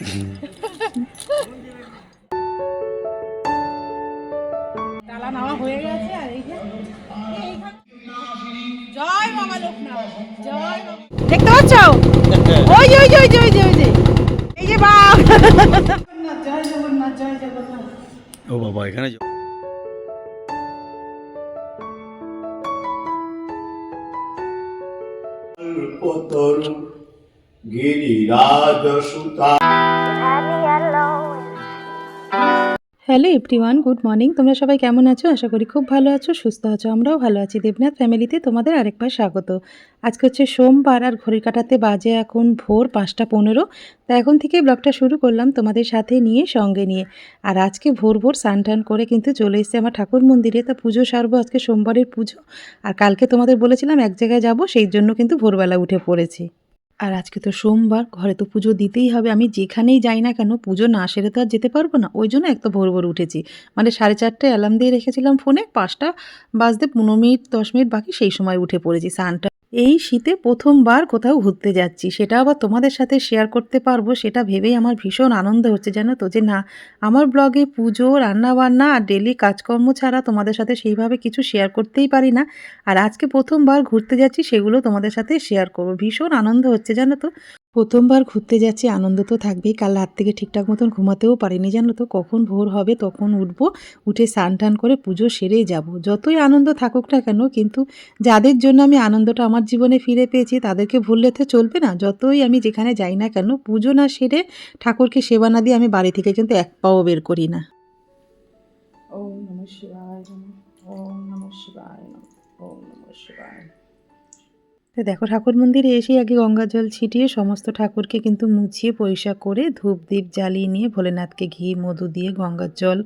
ডালা নেওয়া হয়ে গেছে আর এই যে জয় বাবা লোকনাথ জয় দেখতে পাচ্ছ? ওই যে ওই যে ওই যে ওই যে ওই যে। এই যে বাপ জয় জগন্নাথ জয় জগন্নাথ। ও বাবা এখানে কল্পতরু গিরিরাজ সুতা হ্যালো এভরিওয়ান, গুড মর্নিং। তোমরা সবাই কেমন আছো? আশা করি খুব ভালো আছো, সুস্থ আছো, আমরাও ভালো আছি। দেবনাথ ফ্যামিলিতে তোমাদের আরেকবার স্বাগত। আজকে হচ্ছে সোমবার আর ঘড়ি কাটাতে বাজে এখন ভোর পাঁচটা পনেরো। তা এখন থেকে ব্লগটা শুরু করলাম তোমাদের সাথে নিয়ে, সঙ্গে নিয়ে। আর আজকে ভোর ভোর স্নান করে কিন্তু চলে এসেছে আমার ঠাকুর মন্দিরে। তা পুজো সারবো আজকে সোমবারের পুজো। আর কালকে তোমাদের বলেছিলাম এক জায়গায় যাব, সেই জন্য কিন্তু ভোরবেলা উঠে পড়েছি। আর আজকে তো সোমবার, ঘরে তো পুজো দিতেই হবে। আমি যেখানেই যাই না কেন, পুজো না সেরে তো আর যেতে পারব না। ওই জন্য এক তো ভোর ভোর উঠেছি। মানে সাড়ে চারটে অ্যালার্ম দিয়ে রেখেছিলাম ফোনে পাঁচটা বাজতে পনেরো মিনিট, দশ মিনিট বাকি সেই সময় উঠে পড়েছি। স্নানটা এই শীতে প্রথমবার কোথাও ঘুরতে যাচ্ছি। সেটা আবার তোমাদের সাথে শেয়ার করতে পারব। সেটা ভেবেই আমার ভীষণ আনন্দ হচ্ছে, জানো তো? যে না, আমার ব্লগে পুজো, রান্নাবান্না আর ডেলি কাজকর্ম ছাড়া তোমাদের সাথে সেইভাবে কিছু শেয়ার করতেই পারি না। আর আজকে প্রথমবার ঘুরতে যাচ্ছি, সেগুলো তোমাদের সাথে শেয়ার করব। ভীষণ আনন্দ হচ্ছে, জানো তো? প্রথমবার ঘুরতে যাচ্ছি, আনন্দ তো থাকবেই। কাল রাত থেকে ঠিকঠাক মতন ঘুমাতেও পারিনি, জানো তো? কখন ভোর হবে, তখন উঠবো, উঠে স্নান টান করে পুজো সেরেই যাব। যতই আনন্দ থাকুক না কেন, কিন্তু যাদের জন্য আমি আনন্দটা আমার জীবনে ফিরে পেয়েছি, তাদেরকে ভুললে তো চলবে না। যতই আমি যেখানে যাই না কেন, পুজো না সেরে ঠাকুরকে সেবা না দিয়ে আমি বাড়ি থেকে কিন্তু এক পাও বের করি না। ওম নমঃ শিবায় ওম নমঃ শিবায় ওম নমঃ শিবায় তো দেখো ঠাকুর মন্দিরে এসেই আগে গঙ্গা জল ছিটিয়ে সমস্ত ঠাকুরকে কিন্তু মুছিয়ে পরিষ্কার করে ধূপ দ্বীপ জ্বালিয়ে নিয়ে ভোলেনাথকে ঘি, মধু দিয়ে গঙ্গার জল,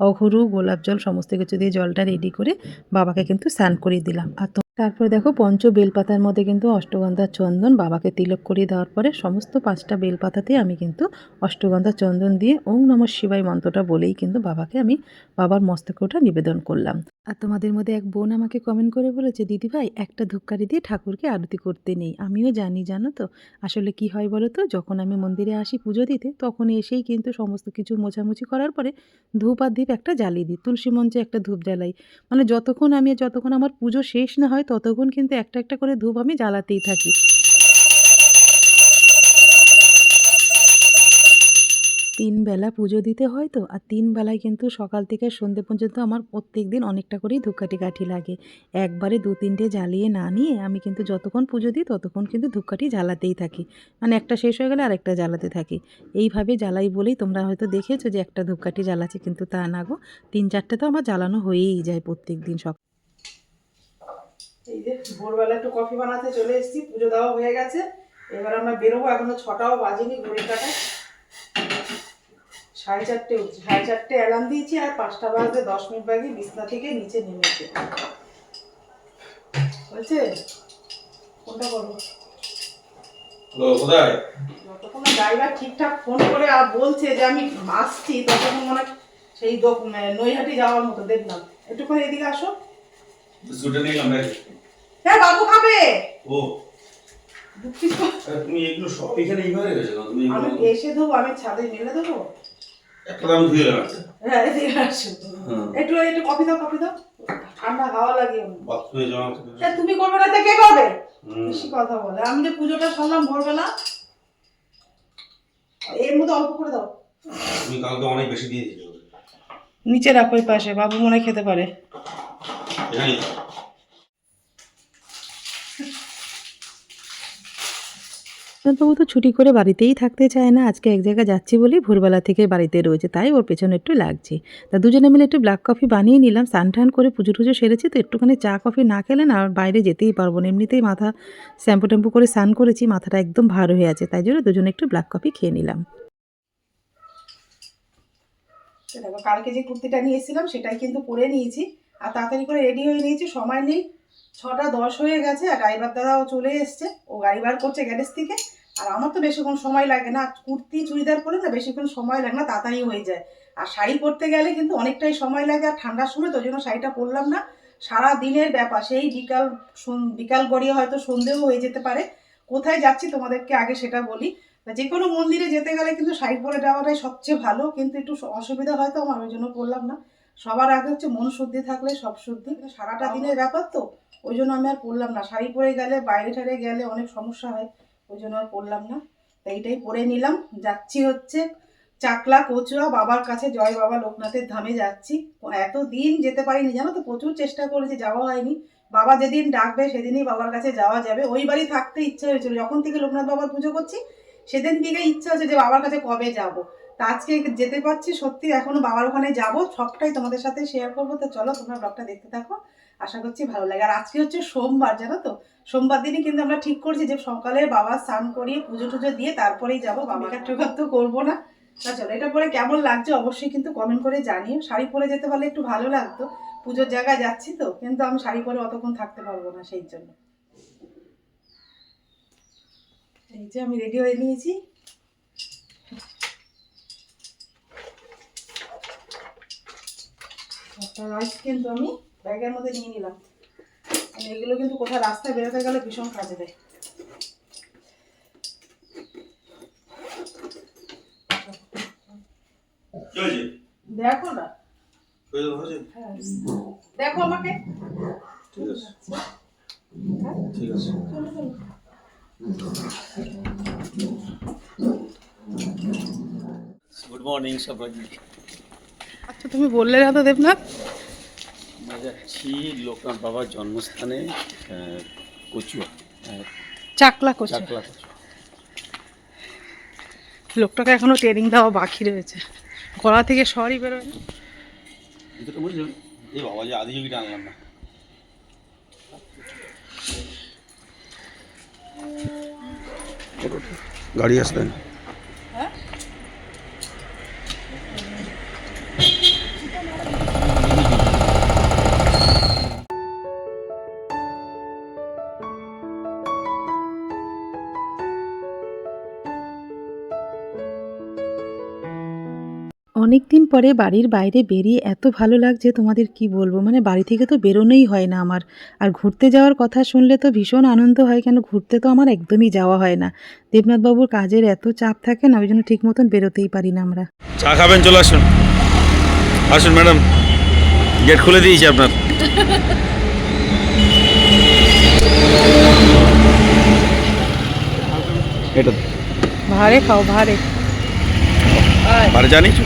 অঘরু, গোলাপ জল, সমস্ত কিছু দিয়ে জলটা রেডি করে বাবাকে কিন্তু স্নান করিয়ে দিলাম। আর তারপরে দেখো পঞ্চ বেলপাতার মধ্যে কিন্তু অষ্টগন্ধা চন্দন বাবাকে তিলক করিয়ে দেওয়ার পরে সমস্ত পাঁচটা বেলপাতাতে আমি কিন্তু অষ্টগন্ধার চন্দন দিয়ে ওং নমঃ শিবাই মন্ত্রটা বলেই কিন্তু বাবাকে আমি বাবার মস্তকে ওটা নিবেদন করলাম। আর তোমাদের মধ্যে এক বোন আমাকে কমেন্ট করে বলেছে, দিদি ভাই, একটা ধূপকাঠি দিয়ে ঠাকুরকে আরতি করতে নেই। আমিও জানি, জানো তো। আসলে কি হয় বলো তো? যখন আমি মন্দিরে আসি পুজো দিতে, তখন এসেই কিন্তু সমস্ত কিছু মোছামুছি করার পরে ধূপ আর দীপ একটা জ্বালিয়ে দিই। তুলসী মঞ্চে একটা ধূপ জ্বালাই। মানে যতক্ষণ আমি, যতক্ষণ আমার পুজো শেষ না হয় ততক্ষণ কিন্তু একটা একটা করে ধূপ আমি জ্বালাতেই থাকি। তিন বেলা পুজো দিতে হয় তো, আর তিন বেলায় কিন্তু সকাল থেকে সন্ধে পর্যন্ত আমার প্রত্যেক দিন অনেকটা করেই ধূপকাঠি কাঠি লাগে। একবারে দু তিনটে জ্বালিয়ে না নিয়ে আমি কিন্তু যতক্ষণ পুজো দিই ততক্ষণ কিন্তু ধূপকাঠি জ্বালাতেই থাকি। মানে একটা শেষ হয়ে গেলে আরেকটা জ্বালাতে থাকি। এইভাবে জ্বালাই বলেই তোমরা হয়তো দেখেছ যে একটা ধূপকাঠি জ্বালাচ্ছি কিন্তু তা না গো। তিন চারটে তো আমার জ্বালানো হয়েই যায় প্রত্যেক দিন সকাল এই যে ভোরবেলা একটু কফি বানাতে চলে এসেছি পুজো দেওয়া হয়ে গেছে। এবার আমরা বেরোবো এখনও ছটাও বাজেনি ঘড়ির কাটায় সাড়ে চারটে উঠছে সাড়ে চারটে অ্যালার্ম দিয়েছি আর পাঁচটা বাজতে দশ মিনিট বাকি বিছনা থেকে নিচে নেমেছে। হয়েছে কোনটা করব যতক্ষণ ড্রাইভার ঠিকঠাক ফোন করে আর বলছে যে আমি আসছি ততক্ষণ মনে হয় সেই নৈহাটি যাওয়ার মতো দেখলাম। একটুখানি এদিকে আসো। নিয়ে আমরা হ্যাঁ বাবু খাবে? ও। তুমি এগুলো সব এখানে এইভাবে রেখেছো তুমি আমি এসে দেবো আমি ছাদে মেলে দেবো? একটা দাম ধুয়ে হ্যাঁ আসো। একটু একটু কফি দাও কফি দাও। ঠান্ডা হাওয়া লাগে বাথরুমে যাওয়া এ, তুমি করবে না তো কে করবে? বেশি কথা বলে। আমি যে পুজোটা সারলাম ভোরবেলা এর মধ্যে অল্প করে দাও। তুমি কালকে অনেক বেশি দিয়ে দিয়েছ। নিচে রাখো ওই পাশে বাবু মনে হয় খেতে পারে। বাবু তো ছুটি করে বাড়িতেই থাকতে চায় না। আজকে এক জায়গায় যাচ্ছি বলেই ভোরবেলা থেকে বাড়িতে রয়েছে তাই ওর পেছনে একটু লাগছে। তা দুজনে মিলে একটু ব্ল্যাক কফি বানিয়ে নিলাম স্নান টান করে পুজো টুজো সেরেছি তো একটুখানি চা কফি না খেলে না আর বাইরে যেতেই পারব না। এমনিতেই মাথা শ্যাম্পু ট্যাম্পু করে স্নান করেছি মাথাটা একদম ভার হয়ে আছে তাই জন্য দুজনে একটু ব্ল্যাক কফি খেয়ে নিলাম। কালকে যে কুর্তিটা নিয়ে এসেছিলাম সেটাই কিন্তু পরে নিয়েছি। আর তাড়াতাড়ি করে রেডি হয়ে নিয়েছি, সময় নেই। ছটা দশ হয়ে গেছে, আর ড্রাইভার দাদাও চলে এসছে। ও গাড়ি বার করছে গ্যারেজ থেকে। আর আমার তো বেশিক্ষণ সময় লাগে না। কুর্তি, চুড়িদার পরে না বেশিক্ষণ সময় লাগে না, তাড়াতাড়ি হয়ে যায়। আর শাড়ি পরতে গেলে কিন্তু অনেকটাই সময় লাগে, আর ঠান্ডার সময় তো, ওই জন্য শাড়িটা পরলাম না। সারা দিনের ব্যাপার, সেই বিকাল বিকাল গড়িয়ে হয়তো সন্ধেও হয়ে যেতে পারে। কোথায় যাচ্ছি তোমাদেরকে আগে সেটা বলি। যে কোনো মন্দিরে যেতে গেলে কিন্তু শাড়ি পরে যাওয়াটাই সবচেয়ে ভালো, কিন্তু একটু অসুবিধা হয়তো আমার, ওই জন্য করলাম না। সবার আগে হচ্ছে মন শুদ্ধি থাকলে সব শুদ্ধি সারাটা দিনের ব্যাপার তো ওই জন্য আমি আর পরলাম না। শাড়ি পরে গেলে বাইরে টাইরে গেলে অনেক সমস্যা হয় ওই জন্য আর পরলাম না। তাই এইটাই পরে নিলাম। যাচ্ছি হচ্ছে চাকলা কচুয়া বাবার কাছে। জয় বাবা লোকনাথের ধামে যাচ্ছি। এত দিন যেতে পারিনি জানো তো? প্রচুর চেষ্টা করেছি যাওয়া হয়নি। বাবা যেদিন ডাকবে সেদিনই বাবার কাছে যাওয়া যাবে। ওই বাড়ি থাকতে ইচ্ছা হয়েছিল। যখন থেকে লোকনাথ বাবার পুজো করছি সেদিন থেকে ইচ্ছা হচ্ছে যে বাবার কাছে কবে যাব। তা আজকে যেতে পারছি সত্যি এখনও বাবার ওখানে যাব সবটাই তোমাদের সাথে শেয়ার করব। তো চলো তোমরা ব্লগটা দেখতে থাকো। আশা করছি ভালো লাগে। আর আজকে হচ্ছে সোমবার জানো তো? সোমবার দিনই কিন্তু আমরা ঠিক করছি যে সকালে বাবা স্নান করিয়ে পুজো টুজো দিয়ে তারপরেই যাব। বাবা টোকার তো করব না। তা চলো এটা পরে কেমন লাগছে অবশ্যই কিন্তু কমেন্ট করে জানিও। শাড়ি পরে যেতে পারলে একটু ভালো লাগতো। পুজোর জায়গায় যাচ্ছি তো কিন্তু আমি শাড়ি পরে অতক্ষণ থাকতে পারব না সেই জন্য। এই যে আমি রেডি হয়ে নিয়েছি। একটা রাইস কিন্তু আমি ব্যাগের মধ্যে নিয়ে নিলাম। মানে এগুলো কিন্তু কোথাও রাস্তায় বেরোতে গেলে ভীষণ কাজে দেয়। দেখো না। হয়ে? হ্যাঁ। দেখো আমাকে। ঠিক আছে। ঠিক আছে। গুড মর্নিং সবাইকে। আচ্ছা তুমি বললে না তো দেবনাথ। আমরা যাচ্ছি লোকনাথ বাবার জন্মস্থানে কচুয়া। চাকলা করছে চাকলা কচুয়া। লোকটাকে এখনও ট্রেনিং দেওয়া বাকি রয়েছে। গলা থেকে সরই বেরোয় না। এই বাবা যে আদি যোগীটা আনলাম না। গাড়ি আসলেন অনেক দিন পরে বাড়ির বাইরে বেরিয়ে এত ভালো লাগছে তোমাদের কি বলব? মানে বাড়ি থেকে তো বেরোনোই হয় না আমার। আর ঘুরতে যাওয়ার কথা শুনলে তো ভীষণ আনন্দ হয় কেন ঘুরতে তো আমার একদমই যাওয়া হয় না। দেবনাথবাবুর কাজের এত চাপ থাকে না ওই জন্য ঠিক মতন বেরোতেই পারি না আমরা। চা খাবেন চলে আসুন। আসুন ম্যাডাম। গেট খুলে দিয়েছি আপনার। এটা। ভারে খাও ভারে। বারে জানিস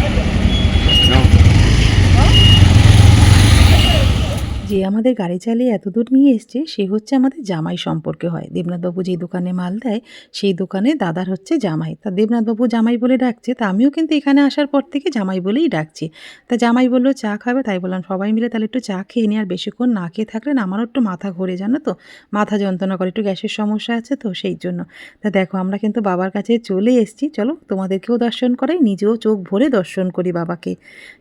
যে আমাদের গাড়ি চালিয়ে এত দূর নিয়ে এসছে, সে হচ্ছে আমাদের জামাই সম্পর্কে হয়। দেবনাথবাবু যেই দোকানে মাল দেয়, সেই দোকানে দাদার হচ্ছে জামাই। তা দেবনাথবাবু জামাই বলে ডাকছে, তা আমিও কিন্তু এখানে আসার পর থেকে জামাই বলেই ডাকছি। তা জামাই বলল, চা খাবে? তাই বললাম, সবাই মিলে তাহলে একটু চা খেয়ে নিই, আর বেশিক্ষণ না খেয়ে থাকলে না আমারও একটু মাথা ঘোরে, জানো তো? মাথা যন্ত্রণা করে, একটু গ্যাসের সমস্যা আছে তো, সেই জন্য। তা দেখো, আমরা কিন্তু বাবার কাছে চলে এসেছি। চলো, তোমাদেরকেও দর্শন করাই, নিজেও চোখ ভরে দর্শন করি বাবাকে।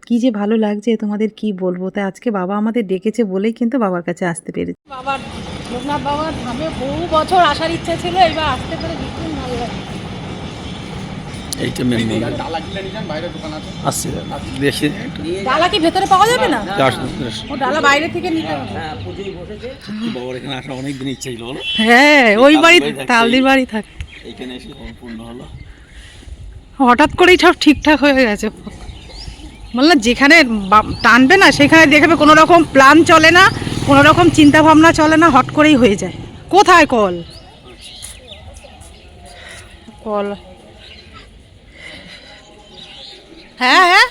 কি যে ভালো লাগছে তোমাদের কি বলব? তা আজকে বাবা আমাদের ডেকেছে বলেই কিন্তু বাবার কাছে আসতে পেরেছি। বাবার লোকনাথ বাবার ধামে বহু বছর আসার ইচ্ছা ছিল এবার আসতে পেরে ভীষণ ভালো লাগে এইটা মেন মন্দির আসছি ডালা কি ভেতরে পাওয়া যাবে না? আসুন, আসুন। ও ডালা বাইরে থেকে নিতে হবে। বাবার এখানে আসার অনেক দিন ইচ্ছা ছিল হ্যাঁ ওই বাড়ি তালদির বাড়ি থাকে। এইখানে এসে সম্পূর্ণ হলো। হঠাৎ করেই সব ঠিকঠাক হয়ে গেছে। বললাম যেখানে টানবে না সেখানে দেখবে কোনো রকম প্ল্যান চলে না কোনো রকম চিন্তা ভাবনা চলে না হট করেই হয়ে যায়। কোথায় কল? কল। হ্যাঁ হ্যাঁ।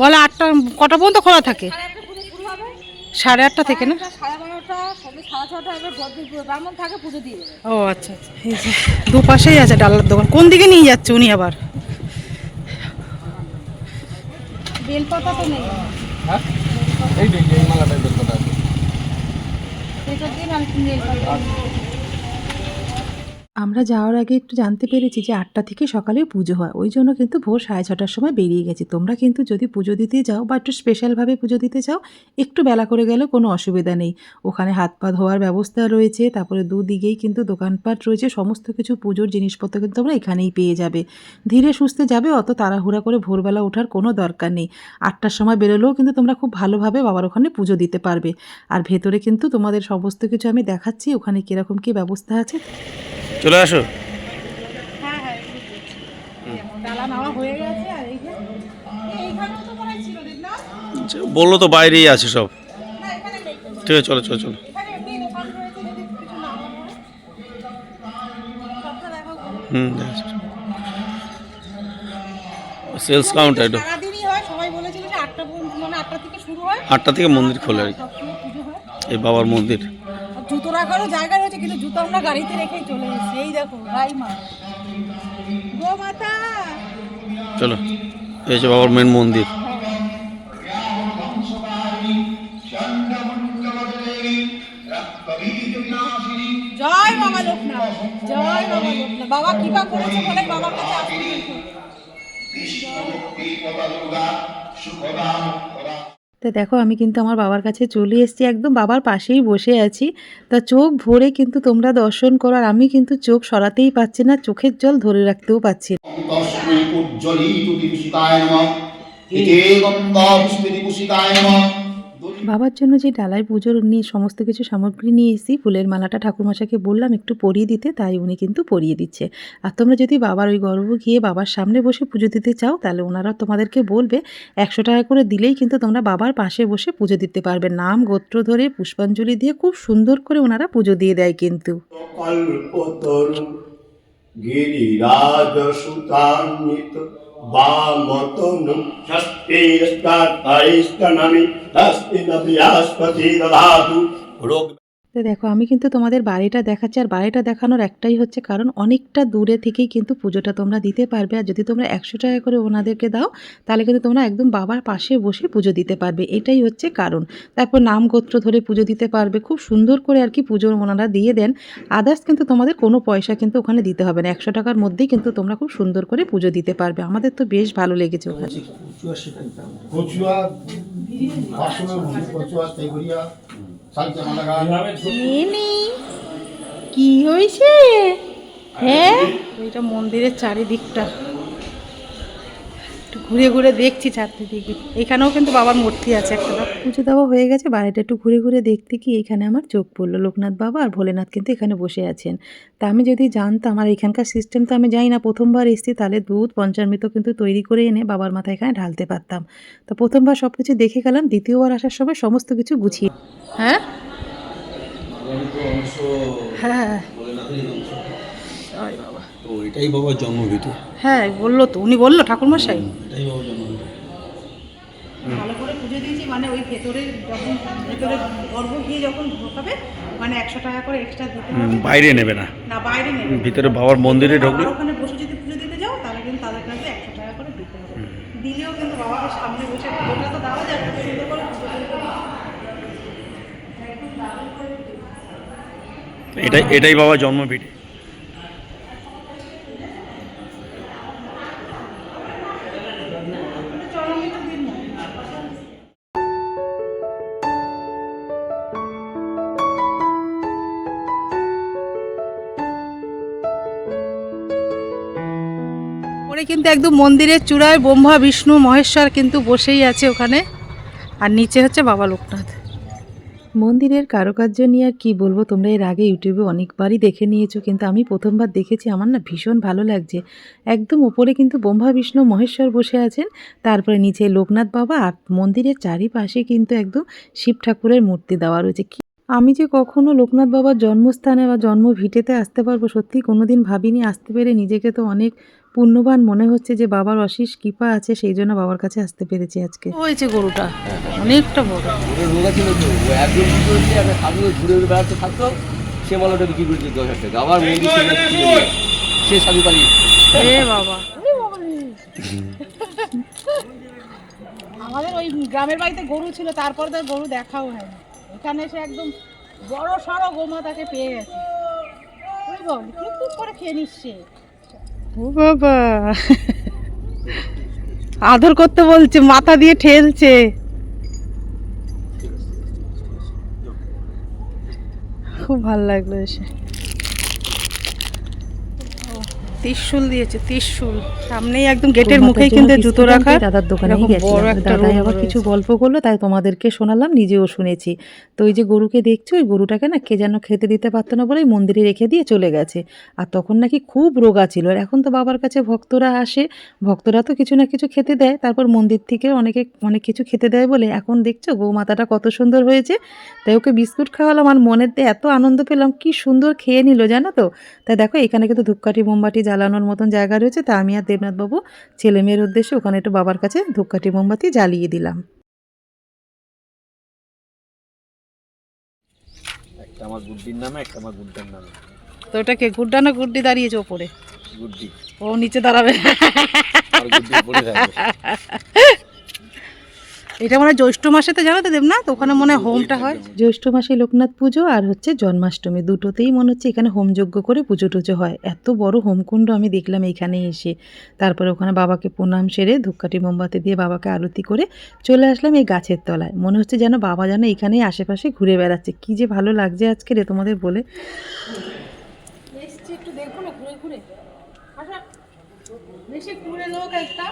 বলে আটটা কটা পর্যন্ত খোলা থাকে? সাড়ে আটটা থেকে না? ও আচ্ছা আচ্ছা দুপাশেই আছে ডালার দোকান। কোন দিকে নিয়ে যাচ্ছে উনি আবার? বেলপাতা তো নেই। ভেতর দিয়ে আমি বেলপাতা আমরা যাওয়ার আগে একটু জানতে পেরেছি যে আটটা থেকে সকালে পুজো হয়। ওই জন্য কিন্তু ভোর সাড়ে ছটার সময় বেরিয়ে গেছি। তোমরা কিন্তু যদি পুজো দিতে যাও বা একটু স্পেশালভাবে পুজো দিতে চাও, একটু বেলা করে গেলেও কোনো অসুবিধা নেই। ওখানে হাত পা ধোয়ার ব্যবস্থা রয়েছে, তারপরে দুদিকেই কিন্তু দোকানপাট রয়েছে। সমস্ত কিছু পুজোর জিনিসপত্র কিন্তু তোমরা এখানেই পেয়ে যাবে। ধীরে সুস্থে যাবে, অত তাড়াহুড়া করে ভোরবেলা ওঠার কোনো দরকার নেই। আটটার সময় বেরোলেও কিন্তু তোমরা খুব ভালোভাবে বাবার ওখানে পুজো দিতে পারবে। আর ভেতরে কিন্তু তোমাদের সমস্ত কিছু আমি দেখাচ্ছি, ওখানে কীরকম কী ব্যবস্থা আছে। চলে আসো। বলল তো বাইরেই আছে সব। ঠিক আছে চলো চলো চলো। হুম সেলস কাউন্টার আটটা থেকে মন্দির খোলে আর কি। এই বাবার মন্দির। জুতো রাখারও জায়গা রয়েছে কিন্তু জুতো আমরা গাড়িতে রেখেই চলে এসেছি। এই দেখো রাইমা গো মাতা। চলো এই যে বাবার মেন মন্দির। জয় বাবা লোকনাথ জয় বাবা লোকনাথ। বাবা কৃপা করেছে বলে বাবার কাছে আসতে। তো দেখো, আমি কিন্তু আমার বাবার কাছে চলে এসেছি, একদম বাবার পাশেই বসে আছি। তা চোখ ভরে কিন্তু তোমরা দর্শন করো, আর আমি কিন্তু চোখ সরাতেই পাচ্ছি না, চোখের জল ধরে রাখতেও পাচ্ছি না। বাবার জন্য যে ডালায় পুজোর নিয়ে সমস্ত কিছু সামগ্রী নিয়ে এসেছি, ফুলের মালাটা ঠাকুরমশাকে বললাম একটু পরিয়ে দিতে, তাই উনি কিন্তু পরিয়ে দিচ্ছে। আর তোমরা যদি বাবার ওই গর্ব গিয়ে বাবার সামনে বসে পুজো দিতে চাও, তাহলে ওনারা তোমাদেরকে বলবে, একশো টাকা করে দিলেই কিন্তু তোমরা বাবার পাশে বসে পুজো দিতে পারবে। নাম, গোত্র ধরে পুষ্পাঞ্জলি দিয়ে খুব সুন্দর করে ওনারা পুজো দিয়ে দেয় কিন্তু। গিরিরাজ সুতান্বিত। রোগ তো দেখো, আমি কিন্তু তোমাদের বাড়িটা দেখাচ্ছি। আর বাড়িটা দেখানোর একটাই হচ্ছে কারণ অনেকটা দূরে থেকেই কিন্তু পুজোটা তোমরা দিতে পারবে। আর যদি তোমরা একশো টাকা করে ওনাদেরকে দাও, তাহলে কিন্তু তোমরা একদম বাবার পাশে বসে পুজো দিতে পারবে। এটাই হচ্ছে কারণ। তারপর নাম গোত্র ধরে পুজো দিতে পারবে। খুব সুন্দর করে আর কি পুজোর ওনারা দিয়ে দেন। আদার্স কিন্তু তোমাদের কোনো পয়সা কিন্তু ওখানে দিতে হবে না। একশো টাকার মধ্যেই কিন্তু তোমরা খুব সুন্দর করে পুজো দিতে পারবে। আমাদের তো বেশ ভালো লেগেছে ওখানে। কি হয়েছে? হ্যাঁ? এটা মন্দিরের চারিদিকটা। একটু ঘুরে ঘুরে দেখছি চারদিকে। এখানেও কিন্তু বাবার মূর্তি আছে একটা। পুজো দেওয়া হয়ে গেছে বাড়িটা একটু ঘুরে ঘুরে দেখতে কি এখানে আমার চোখ পড়ল। লোকনাথ বাবা আর ভোলেনাথ কিন্তু এখানে বসে আছেন। তা আমি যদি জানতাম আর এখানকার সিস্টেম তো আমি জানি না প্রথমবার এসেছি তাহলে দুধ পঞ্চামৃত কিন্তু তৈরি করে এনে বাবার মাথায় এখানে ঢালতে পারতাম। তো প্রথমবার সব কিছু দেখে গেলাম দ্বিতীয়বার আসার সময় সমস্ত কিছু গুছিয়ে হ্যাঁ? হ্যাঁ তো এটাই বাবার জন্মভিটে হ্যাঁ বলল তো উনি বলল ঠাকুরমশাই? এটাই বাবার জন্মভিটে ভালো করে পুজো দিয়েছি মানে ওই ভেতরে যখন ভেতরে গর্ভ গিয়ে যখন ঢোকাবে মানে একশো টাকা করে এক্সট্রা দিতে হবে। বাইরে নেবে না। না বাইরে নেবে ভিতরে বাবার মন্দিরে ঢুকলে ওখানে বসে যদি পুজো দিতে যাও তাহলে কিন্তু তাদের কাছে একশো টাকা করে দিতে হবে। দিলেও কিন্তু বাবার সামনে বসে পুজোটা তো দেওয়া যায় সুন্দর করে পুজো করতে এটা এটাই বাবার জন্মভিটে কিন্তু একদম মন্দিরের চূড়ায় ব্রহ্মা, বিষ্ণু, মহেশ্বর কিন্তু বসেই আছে ওখানে। আর নিচে হচ্ছে বাবা লোকনাথ। মন্দিরের কারুকার্য নিয়ে আর কী বলব? তোমরা এর আগে ইউটিউবে অনেকবারই দেখে নিয়েছো, কিন্তু আমি প্রথমবার দেখেছি, আমার না ভীষণ ভালো লাগছে। একদম ওপরে কিন্তু ব্রহ্মা, বিষ্ণু, মহেশ্বর বসে আছেন, তারপরে নিচে লোকনাথ বাবা আর মন্দিরের চারিপাশে কিন্তু একদম শিব ঠাকুরের মূর্তি দেওয়া রয়েছে। কি আমি যে কখনো লোকনাথ বাবার জন্মস্থানে বা জন্ম ভিটেতে আসতে পারব সত্যি কোনোদিন ভাবিনি, আসতে পেরে নিজেকে তো অনেক পুণ্যবান মনে হচ্ছে যে বাবার অশেষ কৃপা আছে সেই জন্য বাবার কাছে আসতে পেরেছি আজকে। হয়েছে গরুটা? অনেকটা বড়। থাকতো সে বিক্রি দশ টাকা। আবার মন্দির আসে। সে সাধু পালিয়ে এ বাবা। আমাদের ওই গ্রামের বাড়িতে গরু ছিল তারপর তো আর গরু দেখাও হয়নি। এখানে এসে একদম বড় সড়ো গোমা তাকে পেয়ে গেছে। বল কি করে খেয়ে নিচ্ছে ও বাবা। আদর করতে বলছে মাথা দিয়ে ঠেলছে। খুব ভালো লাগল এসে। ত্রিশুল দিয়েছে ত্রিশুল। সামনেই একদম গেটের মুখেই কিন্তু জুতো রাখা। দাদার দোকানে গেছিলাম দাদাই আবার কিছু গল্প করল তাই তোমাদেরকে শোনালাম নিজেও শুনেছি। তো ওই যে গরুকে দেখছ ওই গরুটাকে না কে যেন খেতে দিতে পারতো না বলে মন্দিরে রেখে দিয়ে চলে গেছে। আর তখন নাকি খুব রোগা ছিল। আর এখন তো বাবার কাছে ভক্তরা আসে। ভক্তরা তো কিছু না কিছু খেতে দেয়। তারপর মন্দির থেকে অনেকে অনেক কিছু খেতে দেয় বলে। এখন দেখছ গৌমাতাটা কত সুন্দর হয়েছে। তাই ওকে বিস্কুট খাওয়ালাম আর মনেতে এত আনন্দ পেলাম কি সুন্দর খেয়ে নিল জানো তো? তাই দেখো এখানে কিন্তু ধূপকাঠি মোমবাতি জ্বালানোর মতন জায়গা রয়েছে তা আমি আর দেবনাথবাবু ছেলে মেয়ের উদ্দেশ্যে ওখানে একটু বাবার কাছে ধূপকাঠি মোমবাতি জ্বালিয়ে দিলাম। একটা আমার গুড্ডির নামে একটা আমার গুড্ডার নামে। তো ওটা কে গুড্ডা না গুড্ডি দাঁড়িয়েছে ওপরে? গুড্ডি। ও নিচে দাঁড়াবে। আর গুড্ডি পড়ে থাকবে। এটা মানে জ্যৈষ্ঠ মাসে তো জানো তো দেবনাথ ওখানে মনে হয় হোমটা হয়। জ্যৈষ্ঠ মাসে লোকনাথ পুজো আর হচ্ছে জন্মাষ্টমী। দুটোতেই মনে হচ্ছে এখানে হোমযজ্ঞ করে পুজো টুজো হয়। এত বড় হোমকুণ্ড আমি দেখলাম এইখানে এসে। তারপরে ওখানে বাবাকে প্রণাম সেরে ধূপকাঠি মোমবাতি দিয়ে বাবাকে আরতি করে চলে আসলাম এই গাছের তলায়। মনে হচ্ছে যেন বাবা যেন এখানেই আশেপাশে ঘুরে বেড়াচ্ছে। কি যে ভালো লাগছে আজকে রে তোমাদের বলে। একটু দেখব না ঘুরে। ঘুরে বেশি ঘুরে লোক একটা?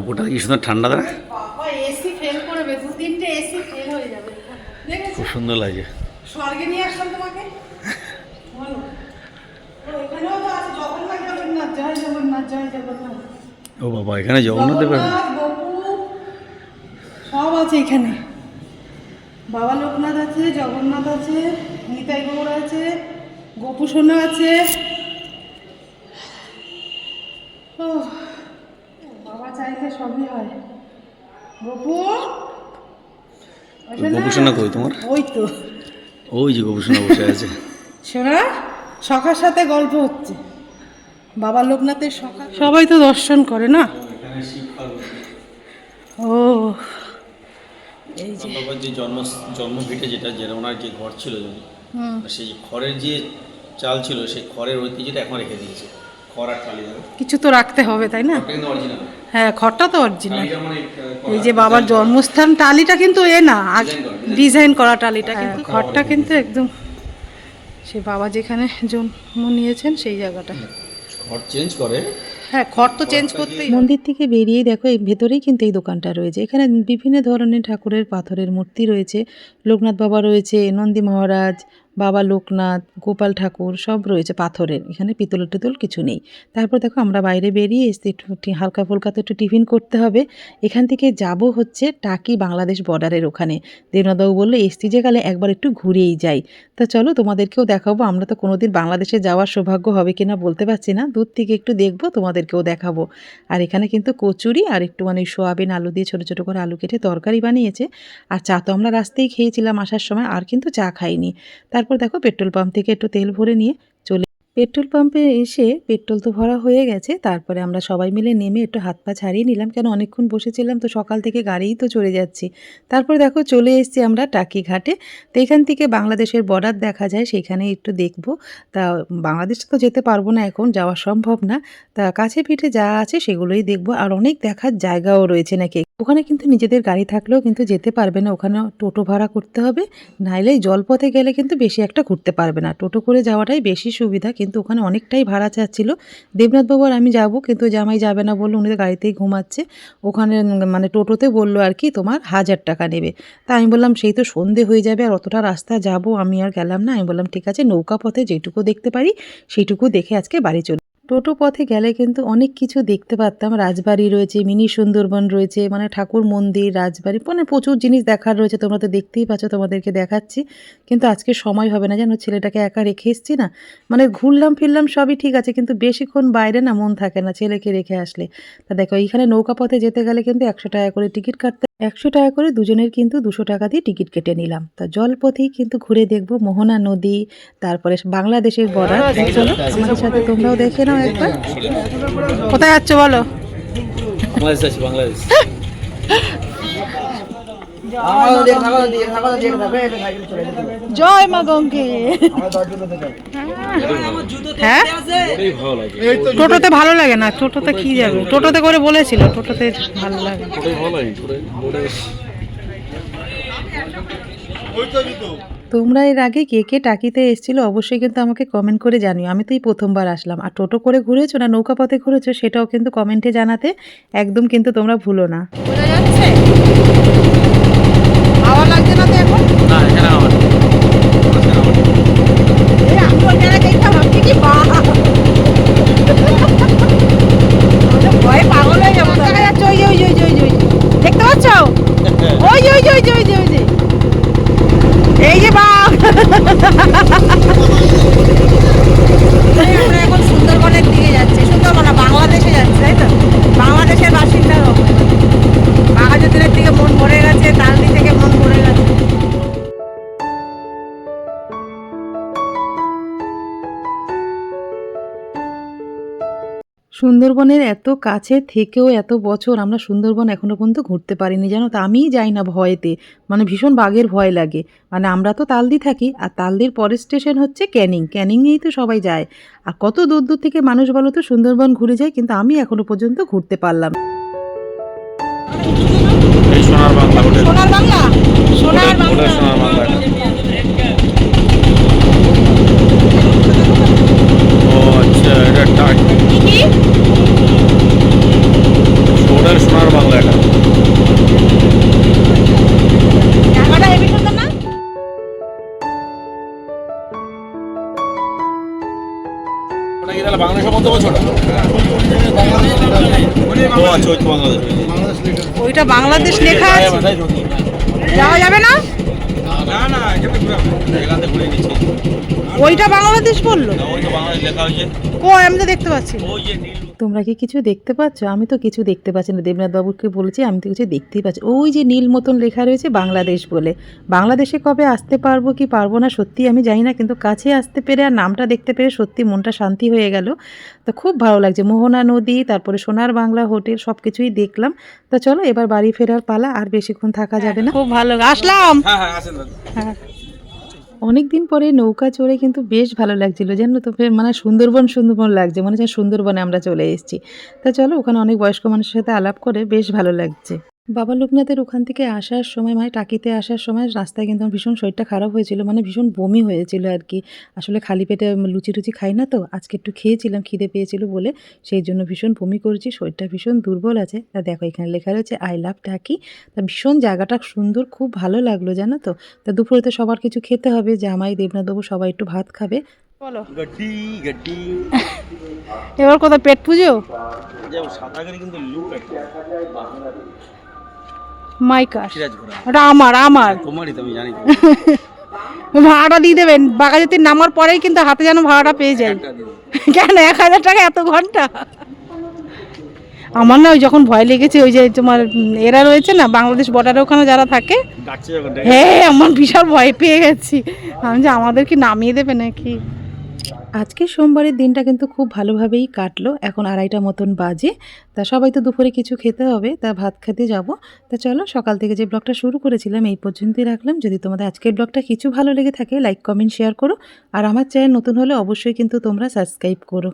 উপরটা কি সুন্দর ঠান্ডা দেয় বাবা এসি ফেল করবে দু তিনটে এসি ফেল হয়ে যাবে। দেখেছ? খুব সুন্দর লাগে। স্বর্গে নিয়ে আসলাম তোমাকে। ও, বাবা এখানে জগন্নাথ গপু, সব আছে এখানে। বাবা লোকনাথ আছে জগন্নাথ আছে নিতাই গৌর আছে গোপু সোনা আছে। ও, চাইলে সবই হয়। গপু গবেষণা কই তোমার? ওই তো। ওই যে গবেষণা বসে আছে। শোনা? সখার সাথে গল্প হচ্ছে। বাবা লোকনাথের সখা। সবাই তো দর্শন করে না? ও এই যে। বাবার যে জন্ম জন্মভিটে যেটা যেটা ওনার যে ঘর ছিল সেই যে খড়ের যে চাল ছিল সেই খড়ের ঐতিহ্যটা এখন রেখে দিয়েছে। কিছু তো রাখতে হবে তাই না? হ্যাঁ খড়টা তো অরিজিনাল মানে এই যে বাবার জন্মস্থান টালিটা কিন্তু এ না ডিজাইন করা টালিটা কিন্তু খড়টা কিন্তু একদম সে বাবা যেখানে জন্ম নিয়েছেন সেই জায়গাটা। খড় চেঞ্জ করে। হ্যাঁ ঘর তো চেঞ্জ করতেই মন্দির থেকে বেরিয়েই দেখো এই ভেতরেই কিন্তু এই দোকানটা রয়েছে। এখানে বিভিন্ন ধরনের ঠাকুরের পাথরের মূর্তি রয়েছে। লোকনাথ বাবা রয়েছে নন্দী মহারাজ বাবা লোকনাথ, গোপাল ঠাকুর সব রয়েছে পাথরের, এখানে পিতল টিতল কিছু নেই। তারপর দেখো আমরা বাইরে বেরিয়ে এসে একটু হালকা ফুলকা তো একটু টিফিন করতে হবে। এখান থেকে যাব হচ্ছে টাকি বাংলাদেশ বর্ডারের ওখানে। দেবনাথবাবু বলল, এসছি যে গেলে একবার একটু ঘুরেই যাই। তা চলো তোমাদেরকেও দেখাবো, আমরা তো কোনোদিন বাংলাদেশে যাওয়ার সৌভাগ্য হবে কিনা বলতে পারছি না। দূর থেকে একটু দেখব, তোমাদেরকেও দেখাবো। আর এখানে কিন্তু কচুরি আর একটু মানে সোয়াবিন আলু দিয়ে ছোটো ছোটো করে আলু কেটে তরকারি বানিয়েছে। আর চা তো আমরা রাস্তায় খেয়েছিলাম আসার সময়, আর কিন্তু চা খাইনি। তারপর দেখো পেট্রোল পাম্প থেকে একটু তেল ভরে নিয়ে চলে পেট্রোল পাম্পে এসে পেট্রোল তো ভরা হয়ে গেছে, তারপরে আমরা সবাই মিলে নেমে একটু হাত পা ছাড়িয়ে নিলাম, কেন অনেকক্ষণ বসেছিলাম তো সকাল থেকে গাড়িই তো চলে যাচ্ছি। তারপর দেখো চলে এসেছি আমরা টাকি ঘাটে, তো এখান থেকে বাংলাদেশের বর্ডার দেখা যায়, সেখানে একটু দেখব। তা বাংলাদেশ তো যেতে পারব না এখন, যাওয়া সম্ভব না, তা কাছে পিঠে যা আছে সেগুলোই দেখব, আর অনেক দেখার জায়গাও রয়েছে নাকি। ওখানে কিন্তু নিজেদের গাড়ি থাকলেও কিন্তু যেতে পারবে না। ওখানে টোটো ভাড়া করতে হবে। নাইলে জলপথে গেলে কিন্তু বেশি একটা ঘুরতে পারবে না। টোটো করে যাওয়াটাই বেশি সুবিধা। কিন্তু ওখানে অনেকটাই ভাড়া চাচ্ছিল। দেবনাথবাবু আর আমি যাব, কিন্তু জামাই যাবে না বলল উনি গাড়িতেই ঘুমাচ্ছে। ওখানে মানে টোটোতে বলল আর কি, তোমার হাজার টাকা নেবে। তা আমি বললাম, সেই তো সন্ধে হয়ে যাবে আর অতটা রাস্তা যাব, আমি আর গেলাম না। আমি বললাম, ঠিক আছে নৌকা পথে যেটুকু দেখতে পারি, সেইটুকু দেখে আজকে বাড়ি চলে টোটো পথে গেলে কিন্তু অনেক কিছু দেখতে পারতাম। রাজবাড়ি রয়েছে, মিনি সুন্দরবন রয়েছে মানে ঠাকুর মন্দির, রাজবাড়ি মানে প্রচুর জিনিস দেখার রয়েছে, তোমরা তো দেখতেই পাচ্ছ, তোমাদেরকে দেখাচ্ছি। কিন্তু আজকে সময় হবে না জানো ছেলেটাকে একা রেখে এসছি না। মানে ঘুরলাম ফিরলাম সবই ঠিক আছে, কিন্তু বেশিক্ষণ বাইরে না মন থাকে না ছেলেকে রেখে আসলে। তা দেখো, এইখানে নৌকা পথে যেতে গেলে কিন্তু একশো টাকা করে টিকিট কাটতে, একশো টাকা করে দুজনের কিন্তু দুশো টাকা দিয়ে টিকিট কেটে নিলাম। তা জলপথেই কিন্তু ঘুরে দেখব মোহনা নদী, তারপরে বাংলাদেশের বর্ডার। চলো আমাদের সাথে তোমরাও দেখে নাও একবার? কোথায় যাচ্ছ বলো? বাংলাদেশ আছে বাংলাদেশ। জয় মা গঙ্গে। হ্যাঁ? ওটাই ভালো লাগে টোটোতে ভালো লাগে না? টোটোতে কি যাবে? টোটোতে করে বলেছিল টোটোতে ভালো লাগে। ভালো লাগে তোমরা এর আগে কে কে টাকিতে এসেছিল অবশ্যই কিন্তু আমাকে কমেন্ট করে জানিও আমি তো এই প্রথমবার আসলাম আর টোটো করে ঘুরেছো না নৌকা পথে ঘুরেছো সেটাও কিন্তু কমেন্টে জানাতে একদম কিন্তু তোমরা ভুলো না বোঝা যাচ্ছে হাওয়া লাগছে না তো এখন না এখানে ওখানে দেখতে হয়ে যাচ্ছে ওই ওই ওই ওই ওই পাচ্ছ ওই যে ওই যে ওই যে ওই যে ওই যে এই যে বা আমরা এখন সুন্দরবনের দিকে যাচ্ছি। বাংলাদেশে যাচ্ছি, তাই তো? বাংলাদেশের বাসিন্দা হব বাঘাযতীনের দিকে মন ভরে সুন্দরবনের এত কাছে থেকেও এত বছর আমরা সুন্দরবন এখনও পর্যন্ত ঘুরতে পারিনি জানো তো? আমিই যাই না ভয়েতে। মানে ভীষণ বাঘের ভয় লাগে। মানে আমরা তো তালদি থাকি আর তালদির পরের স্টেশন হচ্ছে ক্যানিং। ক্যানিংয়েই তো সবাই যায়। আর কত দূর দূর থেকে মানুষ বলো তো সুন্দরবন ঘুরে যায় কিন্তু আমি এখনও পর্যন্ত ঘুরতে পারলাম সোনার বাংলা সোনার বাংলা? সোনার বাংলা সোনার বাংলা ও আচ্ছা এটা টাক কি হোটেল সোনার বাংলা এটা জায়গাটা হেবি সুন্দর না ওটা কি তাহলে বাংলাদেশের মধ্যে বলছো ওটা? ও আচ্ছা ওই তো বাংলাদেশ। ওইটা বাংলাদেশ লেখা আছে। যাওয়া যাবে না? না না এখান থেকে ঘুরে নিচ্ছি। ওইটা বাংলাদেশ বলল? ওই তো বাংলাদেশ লেখা হয়েছে। আমি তো দেখতে পাচ্ছি না। ওই যে নীল তোমরা কি কিছু দেখতে পাচ্ছ? আমি তো কিছু দেখতে পাচ্ছি না। দেবনাথ বাবুকে বলেছি আমি তো কিছু দেখতেই পাচ্ছি। ওই যে নীল মতন লেখা রয়েছে বাংলাদেশ বলে। বাংলাদেশে কবে আসতে পারব কি পারব না সত্যি আমি জানি না কিন্তু কাছে আসতে পেরে আর নামটা দেখতে পেরে সত্যি মনটা শান্তি হয়ে গেল। তো খুব ভালো লাগছে। মোহনা নদী তারপরে সোনার বাংলা হোটেল সব কিছুই দেখলাম। তো চলো এবার বাড়ি ফেরার পালা আর বেশিক্ষণ থাকা যাবে না। খুব ভালো। আসলাম। হ্যাঁ হ্যাঁ দাদা অনেক দিন পরে নৌকা চড়ে কিন্তু বেশ ভালো লাগছিল, জানো তো? মানে সুন্দরবন সুন্দরবন লাগছে, মনে হচ্ছে সুন্দরবনে আমরা চলে এসেছি। তা চলো, ওখানে অনেক বয়স্ক মানুষের সাথে আলাপ করে বেশ ভালো লাগছে। বাবা লোকনাথের ওখান থেকে আসার সময় মানে টাকিতে আসার সময় রাস্তায় কিন্তু আমার ভীষণ শরীরটা খারাপ হয়েছিল মানে ভীষণ বমি হয়েছিল আর কি। আসলে খালি পেটে লুচি টুচি খাই না তো আজকে একটু খেয়েছিলাম খিদে পেয়েছিল বলে সেই জন্য ভীষণ বমি করেছি শরীরটা ভীষণ দুর্বল আছে। তা দেখো এখানে লেখা রয়েছে আই লাভ টাকি। তা ভীষণ জায়গাটা সুন্দর খুব ভালো লাগল জানো তো। তা দুপুরে তো সবার কিছু খেতে হবে জামাই দেবনাথ বাবু সবাই একটু ভাত খাবে। বলো। এবার কোথায় পেট পুজো? ঘোড়া ওটা আমার আমার। তোমারই তো আমি জানি ভাড়াটা দিয়ে দেবেন। বাঘাযতীন নামার পরেই কিন্তু হাতে যেন ভাড়াটা পেয়ে যাই কেন এক হাজার টাকা এত ঘণ্টা? আমার না ওই যখন ভয় লেগেছে ওই যে তোমার এরা রয়েছে না বাংলাদেশ বর্ডারে ওখানে যারা থাকে হ্যাঁ আমার বিশাল ভয় পেয়ে গেছি। আমি যে আমাদের কি নামিয়ে দেবে নাকি? আজকে সোমবারের দিনটা কিন্তু খুব ভালোভাবেই কাটলো। এখন আড়াইটা মতন বাজে। তা সবাই তো দুপুরে কিছু খেতে হবে, তা ভাত খেতে যাব। তা চলো, সকাল থেকে যে ব্লগটা শুরু করেছিলাম এই পর্যন্তই রাখলাম। যদি তোমাদের আজকের ব্লগটা কিছু ভালো লেগে থাকে, লাইক, কমেন্ট, শেয়ার করো। আর আমার চ্যানেল নতুন হলে অবশ্যই কিন্তু তোমরা সাবস্ক্রাইব করো।